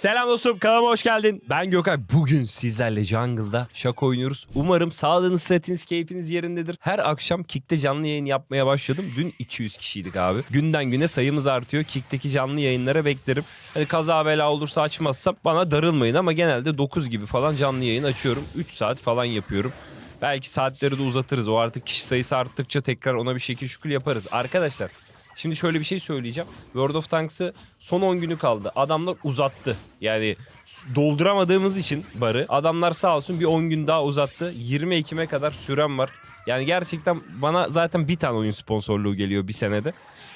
Selam dostum kanalıma hoş geldin. Ben Gökay. Bugün sizlerle Jungle'da şaka oynuyoruz. Umarım sağlığınız, sıhhatiniz, keyfiniz yerindedir. Her akşam Kick'te canlı yayın yapmaya başladım. Dün 200 kişiydik abi. Günden güne sayımız artıyor. Kick'teki canlı yayınlara beklerim. Hani kaza bela olursa açmazsam bana darılmayın ama genelde 9 gibi falan canlı yayın açıyorum. 3 saat falan yapıyorum. Belki saatleri de uzatırız. O artık kişi sayısı arttıkça tekrar ona bir şekil şükür yaparız. Arkadaşlar Şimdi şöyle bir şey söyleyeceğim. World of Tanks'ı son 10 günü kaldı. Adamlar uzattı. Yani dolduramadığımız için barı adamlar sağ olsun bir 10 gün daha uzattı. 20 Ekim'e kadar süren var. Yani gerçekten bana zaten bir tane oyun sponsorluğu geliyor bir senede.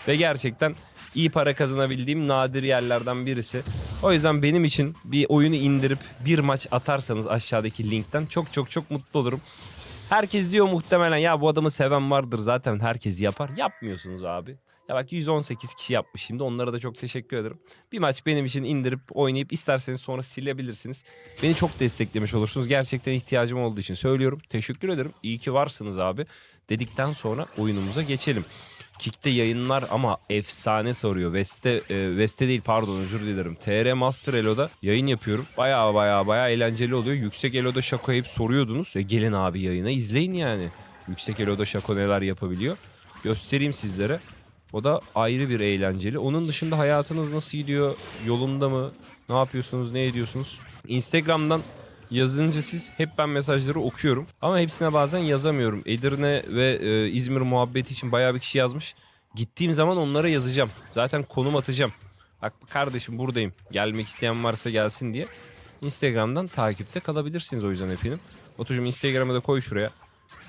Ve gerçekten iyi para kazanabildiğim nadir yerlerden birisi. O yüzden benim için bir oyunu indirip bir maç atarsanız aşağıdaki linkten çok çok çok mutlu olurum. Herkes diyor muhtemelen ya bu adamı seven vardır zaten herkes yapar. Yapmıyorsunuz abi. Ya bak 118 kişi yapmış şimdi onlara da çok teşekkür ederim. Bir maç benim için indirip oynayıp isterseniz sonra silebilirsiniz. Beni çok desteklemiş olursunuz. Gerçekten ihtiyacım olduğu için söylüyorum. Teşekkür ederim. İyi ki varsınız abi. Dedikten sonra oyunumuza geçelim. Kick'te yayınlar ama efsane soruyor. Veste, e, Veste değil pardon özür dilerim. TR Master Elo'da yayın yapıyorum. Baya baya baya eğlenceli oluyor. Yüksek Elo'da şaka hep soruyordunuz. E, gelin abi yayına izleyin yani. Yüksek Elo'da şaka neler yapabiliyor. Göstereyim sizlere. O da ayrı bir eğlenceli. Onun dışında hayatınız nasıl gidiyor? Yolunda mı? Ne yapıyorsunuz? Ne ediyorsunuz? Instagram'dan yazınca siz hep ben mesajları okuyorum. Ama hepsine bazen yazamıyorum. Edirne ve e, İzmir muhabbeti için bayağı bir kişi yazmış. Gittiğim zaman onlara yazacağım. Zaten konum atacağım. Bak kardeşim buradayım. Gelmek isteyen varsa gelsin diye. Instagram'dan takipte kalabilirsiniz o yüzden efendim. Batucuğum Instagram'a da koy şuraya.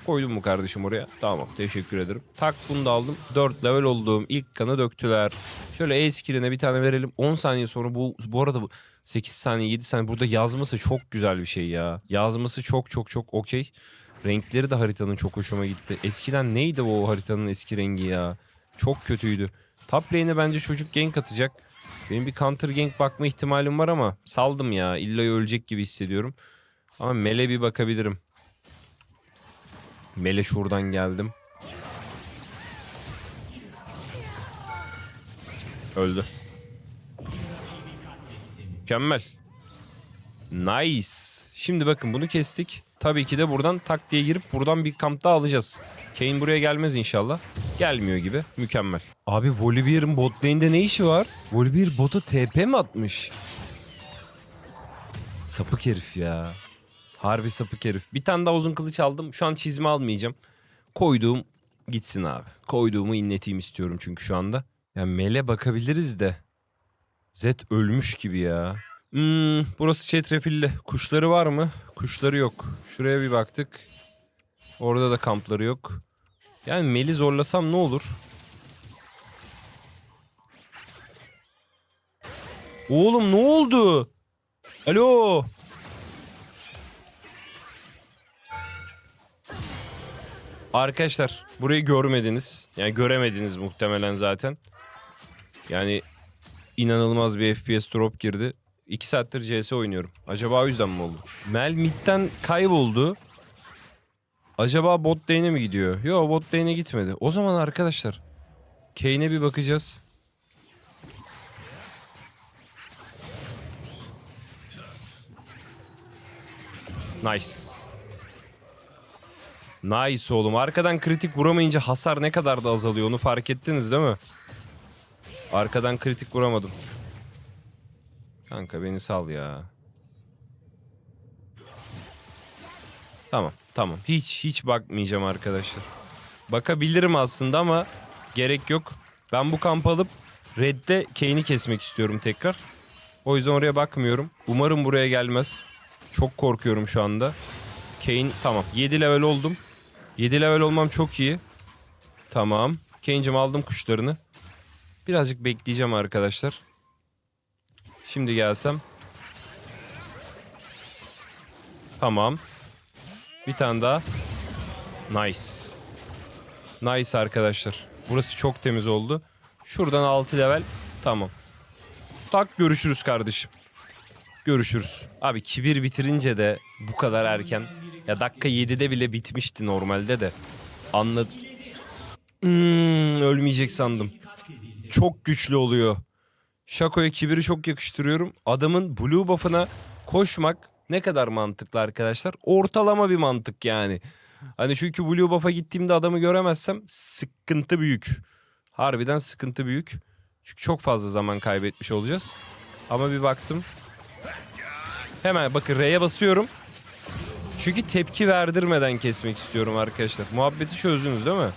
Koydum mu kardeşim oraya? Tamam teşekkür ederim. Tak bunu da aldım. 4 level olduğum ilk kanı döktüler. Şöyle E skill'ine bir tane verelim. 10 saniye sonra bu bu arada bu 8 saniye 7 saniye burada yazması çok güzel bir şey ya. Yazması çok çok çok okey. Renkleri de haritanın çok hoşuma gitti. Eskiden neydi o haritanın eski rengi ya? Çok kötüydü. Top lane'e bence çocuk gank atacak. Benim bir counter gank bakma ihtimalim var ama saldım ya. İlla ölecek gibi hissediyorum. Ama mele bir bakabilirim. Mele şuradan geldim. Öldü. Mükemmel. Nice. Şimdi bakın bunu kestik. Tabii ki de buradan tak diye girip buradan bir kamp daha alacağız. Kane buraya gelmez inşallah. Gelmiyor gibi. Mükemmel. Abi Volibear'ın bot lane'de ne işi var? Volibear bota TP mi atmış? Sapık herif ya. Harbi sapık herif. Bir tane daha uzun kılıç aldım. Şu an çizme almayacağım. Koyduğum gitsin abi. Koyduğumu inleteyim istiyorum çünkü şu anda. Ya mele bakabiliriz de. Zed ölmüş gibi ya. Hmm, burası çetrefilli. Kuşları var mı? Kuşları yok. Şuraya bir baktık. Orada da kampları yok. Yani meli zorlasam ne olur? Oğlum ne oldu? Alo. Arkadaşlar burayı görmediniz. Yani göremediniz muhtemelen zaten. Yani inanılmaz bir FPS drop girdi. 2 saattir CS oynuyorum. Acaba o yüzden mi oldu? Mel midden kayboldu. Acaba bot lane'e mi gidiyor? Yo bot lane'e gitmedi. O zaman arkadaşlar Kane'e bir bakacağız. Nice. Nice oğlum. Arkadan kritik vuramayınca hasar ne kadar da azalıyor onu fark ettiniz değil mi? Arkadan kritik vuramadım. Kanka beni sal ya. Tamam tamam. Hiç hiç bakmayacağım arkadaşlar. Bakabilirim aslında ama gerek yok. Ben bu kamp alıp Red'de Kane'i kesmek istiyorum tekrar. O yüzden oraya bakmıyorum. Umarım buraya gelmez. Çok korkuyorum şu anda. Kane tamam 7 level oldum. 7 level olmam çok iyi. Tamam. Kane'cim aldım kuşlarını. Birazcık bekleyeceğim arkadaşlar. Şimdi gelsem. Tamam. Bir tane daha. Nice. Nice arkadaşlar. Burası çok temiz oldu. Şuradan 6 level. Tamam. Tak görüşürüz kardeşim. Görüşürüz. Abi kibir bitirince de bu kadar erken. Ya dakika 7'de bile bitmişti normalde de. Anladım. Hmm, ölmeyecek sandım. Çok güçlü oluyor. Shaco'ya kibiri çok yakıştırıyorum. Adamın blue buff'ına koşmak ne kadar mantıklı arkadaşlar? Ortalama bir mantık yani. Hani çünkü blue buff'a gittiğimde adamı göremezsem sıkıntı büyük. Harbiden sıkıntı büyük. Çünkü çok fazla zaman kaybetmiş olacağız. Ama bir baktım. Hemen bakın R'ye basıyorum. Çünkü tepki verdirmeden kesmek istiyorum arkadaşlar. Muhabbeti çözdünüz değil mi?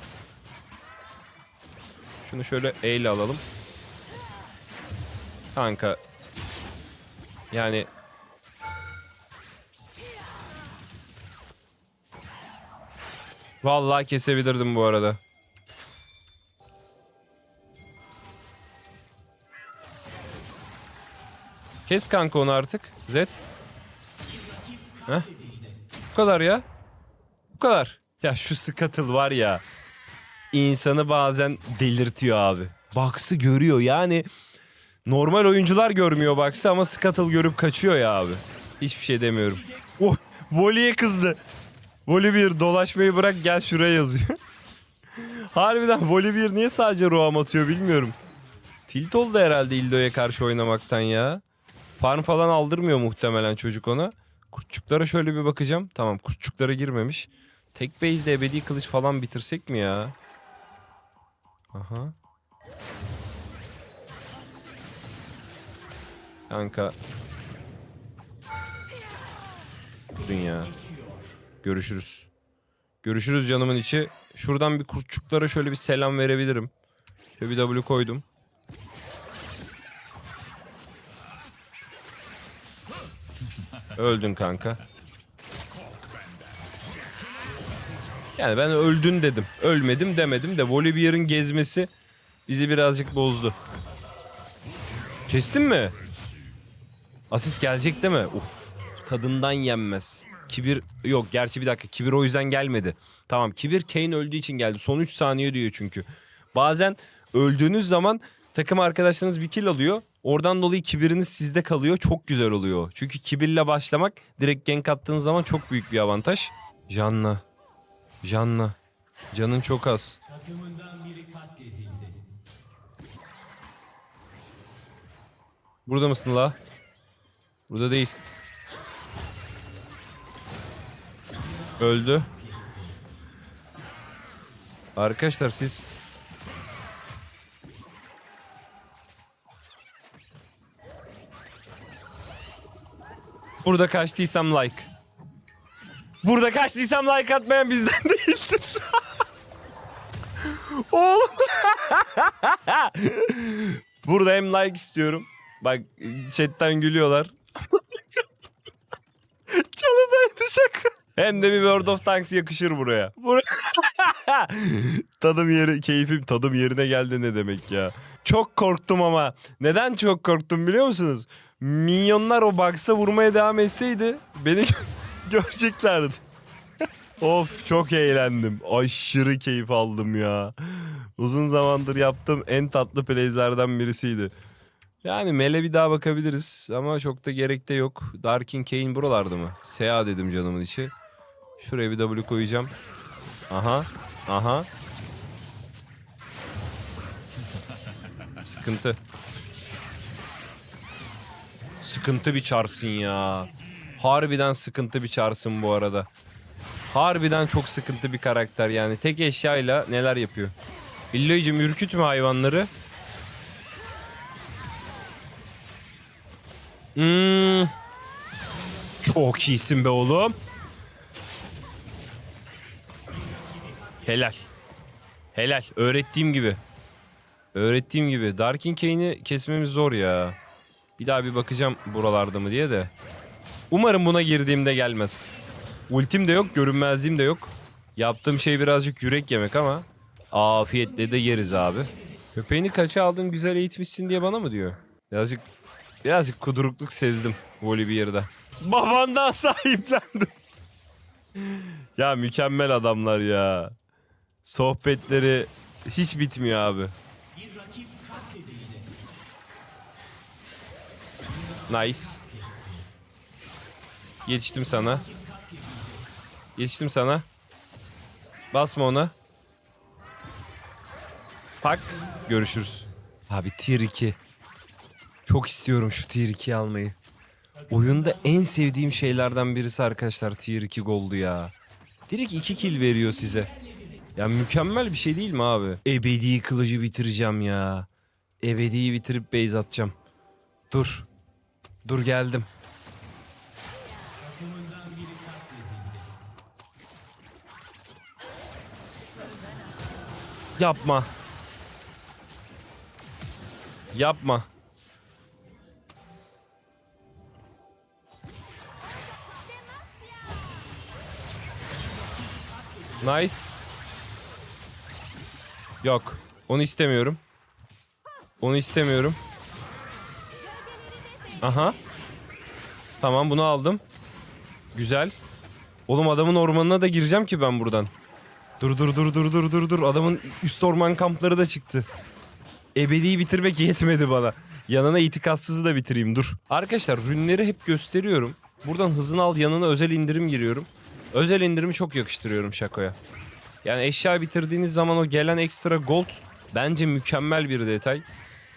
Şunu şöyle E ile alalım. Kanka. Yani Vallahi kesebilirdim bu arada. Kes kanka onu artık. Z. Heh. Kadar ya. Bu kadar. Ya şu Scuttle var ya. insanı bazen delirtiyor abi. Box'ı görüyor yani. Normal oyuncular görmüyor Box'ı ama Scuttle görüp kaçıyor ya abi. Hiçbir şey demiyorum. Oh, voleye kızdı. Voli bir dolaşmayı bırak gel şuraya yazıyor. Harbiden Voli bir niye sadece roam atıyor bilmiyorum. Tilt oldu herhalde Ildo'ya karşı oynamaktan ya. Farm falan aldırmıyor muhtemelen çocuk ona. Kurtçuklara şöyle bir bakacağım. Tamam kurtçuklara girmemiş. Tek base'de ebedi kılıç falan bitirsek mi ya? Aha. Kanka. Dünya. Görüşürüz. Görüşürüz canımın içi. Şuradan bir kurtçuklara şöyle bir selam verebilirim. Şöyle bir W koydum. Öldün kanka. Yani ben öldün dedim. Ölmedim demedim de Volibear'ın gezmesi bizi birazcık bozdu. Kestin mi? Asist gelecek değil mi? Uf. Tadından yenmez. Kibir yok gerçi bir dakika kibir o yüzden gelmedi. Tamam kibir Kane öldüğü için geldi. Son 3 saniye diyor çünkü. Bazen öldüğünüz zaman takım arkadaşlarınız bir kill alıyor. Oradan dolayı kibiriniz sizde kalıyor. Çok güzel oluyor. Çünkü kibirle başlamak direkt gank attığınız zaman çok büyük bir avantaj. Janna. Janna. Canın çok az. Burada mısın la? Burada değil. Öldü. Arkadaşlar siz Burada kaçtıysam like. Burada kaçtıysam like atmayan bizden değildir. Oğlum. Burada hem like istiyorum. Bak chatten gülüyorlar. Çalıdaydı şaka. Hem de bir World of Tanks yakışır buraya. Buraya. tadım yeri, keyfim tadım yerine geldi ne demek ya. Çok korktum ama. Neden çok korktum biliyor musunuz? Minyonlar o box'a vurmaya devam etseydi beni göreceklerdi. of çok eğlendim. Aşırı keyif aldım ya. Uzun zamandır yaptığım en tatlı playslerden birisiydi. Yani Mele bir daha bakabiliriz ama çok da gerek de yok. Darkin Kane buralarda mı? Sea dedim canımın içi. Şuraya bir W koyacağım. Aha. Aha. Sıkıntı. Sıkıntı bir çarsın ya. Harbiden sıkıntı bir çarsın bu arada. Harbiden çok sıkıntı bir karakter yani. Tek eşyayla neler yapıyor. İlloycum ürkütme hayvanları. Hmm. Çok iyisin be oğlum. Helal. Helal. Öğrettiğim gibi. Öğrettiğim gibi. Darkin Kane'i kesmemiz zor ya. Bir daha bir bakacağım buralarda mı diye de. Umarım buna girdiğimde gelmez. Ultim de yok, görünmezliğim de yok. Yaptığım şey birazcık yürek yemek ama afiyetle de yeriz abi. Köpeğini kaça aldın güzel eğitmişsin diye bana mı diyor? Birazcık birazcık kudurukluk sezdim Volibear'da. Babandan sahiplendim. ya mükemmel adamlar ya. Sohbetleri hiç bitmiyor abi. Nice. Yetiştim sana. Yetiştim sana. Basma ona. Pak. Görüşürüz. Abi tier 2. Çok istiyorum şu tier 2'yi almayı. Oyunda en sevdiğim şeylerden birisi arkadaşlar tier 2 goldu ya. Direkt 2 kill veriyor size. Ya mükemmel bir şey değil mi abi? Ebedi kılıcı bitireceğim ya. Ebedi'yi bitirip base atacağım. Dur. Dur geldim. Yapma. Yapma. Nice. Yok. Onu istemiyorum. Onu istemiyorum. Aha. Tamam bunu aldım. Güzel. Oğlum adamın ormanına da gireceğim ki ben buradan. Dur dur dur dur dur dur dur. Adamın üst orman kampları da çıktı. Ebedi'yi bitirmek yetmedi bana. Yanına itikatsızı da bitireyim dur. Arkadaşlar rünleri hep gösteriyorum. Buradan hızını al yanına özel indirim giriyorum. Özel indirimi çok yakıştırıyorum Şako'ya. Yani eşya bitirdiğiniz zaman o gelen ekstra gold bence mükemmel bir detay.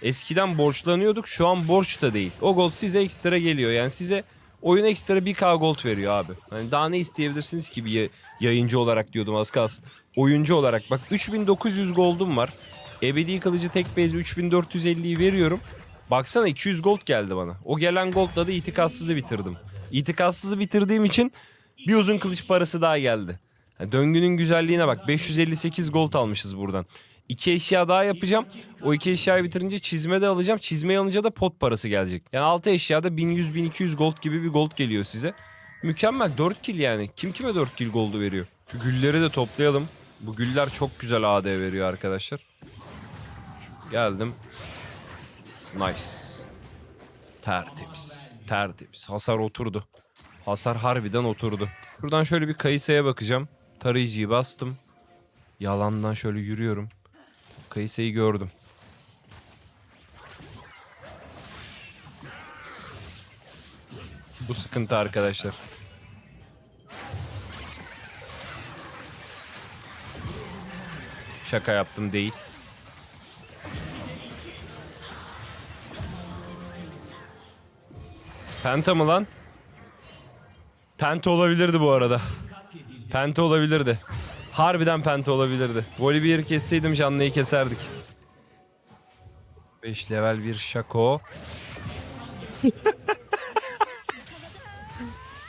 Eskiden borçlanıyorduk şu an borç da değil. O gold size ekstra geliyor. Yani size oyun ekstra 1k gold veriyor abi. Hani daha ne isteyebilirsiniz ki bir ya- yayıncı olarak diyordum az kalsın. Oyuncu olarak bak 3900 gold'um var. Ebedi kılıcı tek base 3450'yi veriyorum. Baksana 200 gold geldi bana. O gelen goldla da itikatsızı bitirdim. İtikatsızı bitirdiğim için bir uzun kılıç parası daha geldi. Ha, döngünün güzelliğine bak. 558 gold almışız buradan. İki eşya daha yapacağım. O iki eşyayı bitirince çizme de alacağım. Çizmeyi alınca da pot parası gelecek. Yani 6 eşyada 1100-1200 gold gibi bir gold geliyor size. Mükemmel 4 kill yani. Kim kime 4 kill goldu veriyor? Şu gülleri de toplayalım. Bu güller çok güzel AD veriyor arkadaşlar. Geldim. Nice. Tertemiz. Tertemiz. Hasar oturdu. Hasar harbiden oturdu. Buradan şöyle bir Kayısa'ya bakacağım. Tarayıcıyı bastım. Yalandan şöyle yürüyorum. Kayısa'yı gördüm. Bu sıkıntı arkadaşlar. Şaka yaptım değil. Penta mı lan? Penta olabilirdi bu arada. Penta olabilirdi. Harbiden penta olabilirdi. Volibear'ı kesseydim canlıyı keserdik. 5 level bir şako.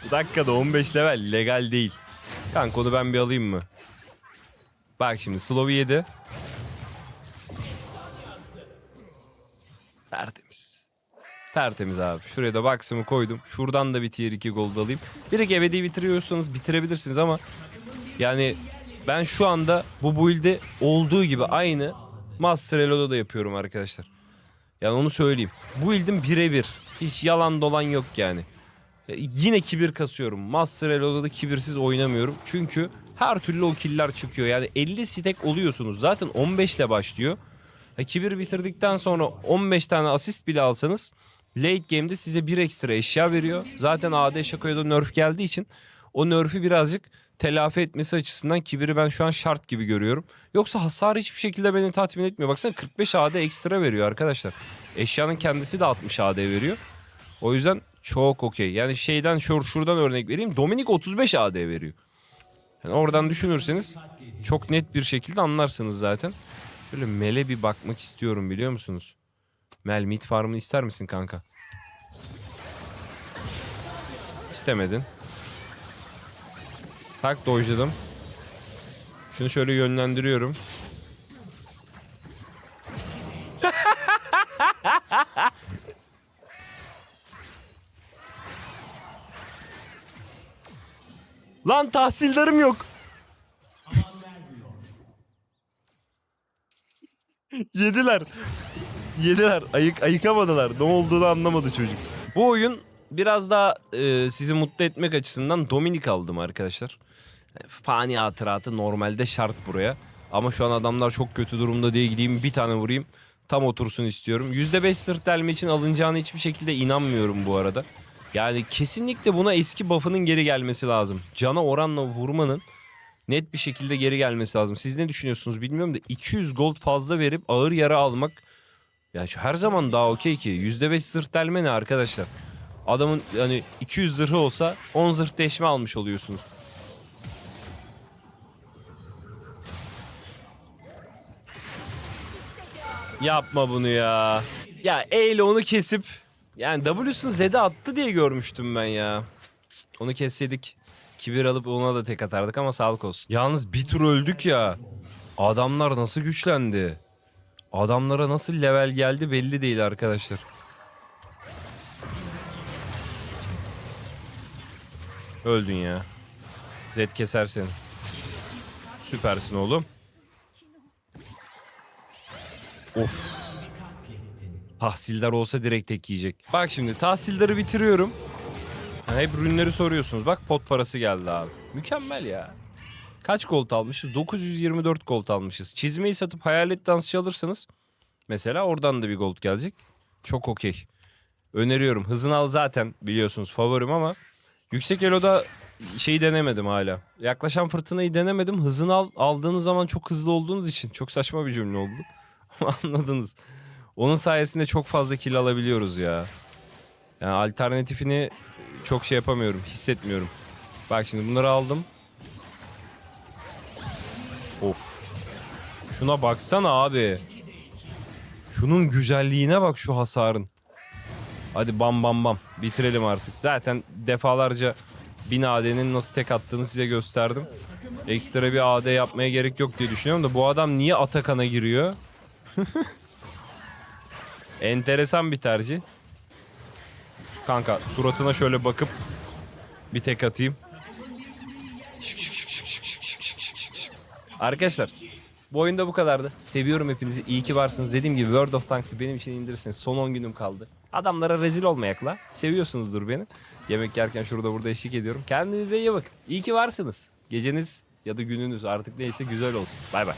Bu dakikada 15 level legal değil. Kanka onu ben bir alayım mı? Bak şimdi Slow'u yedi. Tertemiz. Tertemiz abi. Şuraya da box'ımı koydum. Şuradan da bir tier 2 gold alayım. Direkt ebedi bitiriyorsanız bitirebilirsiniz ama yani ben şu anda bu build'de olduğu gibi aynı Master Elo'da da yapıyorum arkadaşlar. Yani onu söyleyeyim. Bu build'in birebir. Hiç yalan dolan yok yani. Ya Yine kibir kasıyorum. Master Elo'da da kibirsiz oynamıyorum. Çünkü her türlü o killer çıkıyor. Yani 50 stack oluyorsunuz. Zaten 15 ile başlıyor. Kibir bitirdikten sonra 15 tane asist bile alsanız late game'de size bir ekstra eşya veriyor. Zaten AD Şako'ya da nerf geldiği için o nerf'i birazcık telafi etmesi açısından kibiri ben şu an şart gibi görüyorum. Yoksa hasar hiçbir şekilde beni tatmin etmiyor. Baksana 45 AD ekstra veriyor arkadaşlar. Eşyanın kendisi de 60 AD veriyor. O yüzden çok okey. Yani şeyden şur şuradan örnek vereyim. Dominik 35 AD veriyor. Yani oradan düşünürseniz çok net bir şekilde anlarsınız zaten. Böyle Mel'e bir bakmak istiyorum biliyor musunuz? Mel mid farmını ister misin kanka? İstemedin. Tak dojladım. Şunu şöyle yönlendiriyorum. Lan tahsildarım yok. Yediler. Yediler. Ayık ayıkamadılar. Ne olduğunu anlamadı çocuk. Bu oyun biraz daha e, sizi mutlu etmek açısından Dominik aldım arkadaşlar. Fani hatıratı normalde şart buraya. Ama şu an adamlar çok kötü durumda diye gideyim bir tane vurayım. Tam otursun istiyorum. %5 sırt delme için alınacağına hiçbir şekilde inanmıyorum bu arada. Yani kesinlikle buna eski buff'ının geri gelmesi lazım. Cana oranla vurmanın net bir şekilde geri gelmesi lazım. Siz ne düşünüyorsunuz bilmiyorum da 200 gold fazla verip ağır yara almak Yani şu her zaman daha okey ki. %5 zırh delme ne arkadaşlar? Adamın yani 200 zırhı olsa 10 zırh deşme almış oluyorsunuz. Yapma bunu ya. Ya E ile onu kesip yani W'sunu Z'de attı diye görmüştüm ben ya. Onu kesseydik kibir alıp ona da tek atardık ama sağlık olsun. Yalnız bir tur öldük ya. Adamlar nasıl güçlendi? Adamlara nasıl level geldi belli değil arkadaşlar. Öldün ya. Zed keser seni. Süpersin oğlum. Of. Tahsildar olsa direkt tek yiyecek. Bak şimdi tahsildarı bitiriyorum. Ha, hep ürünleri soruyorsunuz. Bak pot parası geldi abi. Mükemmel ya. Kaç gold almışız? 924 gold almışız. Çizmeyi satıp hayalet dansçı alırsanız mesela oradan da bir gold gelecek. Çok okey. Öneriyorum. Hızını al zaten biliyorsunuz favorim ama yüksek eloda şeyi denemedim hala. Yaklaşan fırtınayı denemedim. Hızını al, aldığınız zaman çok hızlı olduğunuz için çok saçma bir cümle oldu. Anladınız. Onun sayesinde çok fazla kill alabiliyoruz ya. Yani alternatifini çok şey yapamıyorum, hissetmiyorum. Bak şimdi bunları aldım. Of. Şuna baksana abi. Şunun güzelliğine bak şu hasarın. Hadi bam bam bam. Bitirelim artık. Zaten defalarca bin AD'nin nasıl tek attığını size gösterdim. Ekstra bir AD yapmaya gerek yok diye düşünüyorum da bu adam niye Atakan'a giriyor? Enteresan bir tercih. Kanka suratına şöyle bakıp bir tek atayım. Arkadaşlar bu oyunda bu kadardı. Seviyorum hepinizi. İyi ki varsınız. Dediğim gibi World of Tanks'ı benim için indirirsiniz. Son 10 günüm kaldı. Adamlara rezil olmayakla. Seviyorsunuzdur beni. Yemek yerken şurada burada eşlik ediyorum. Kendinize iyi bakın. İyi ki varsınız. Geceniz ya da gününüz artık neyse güzel olsun. Bay bay.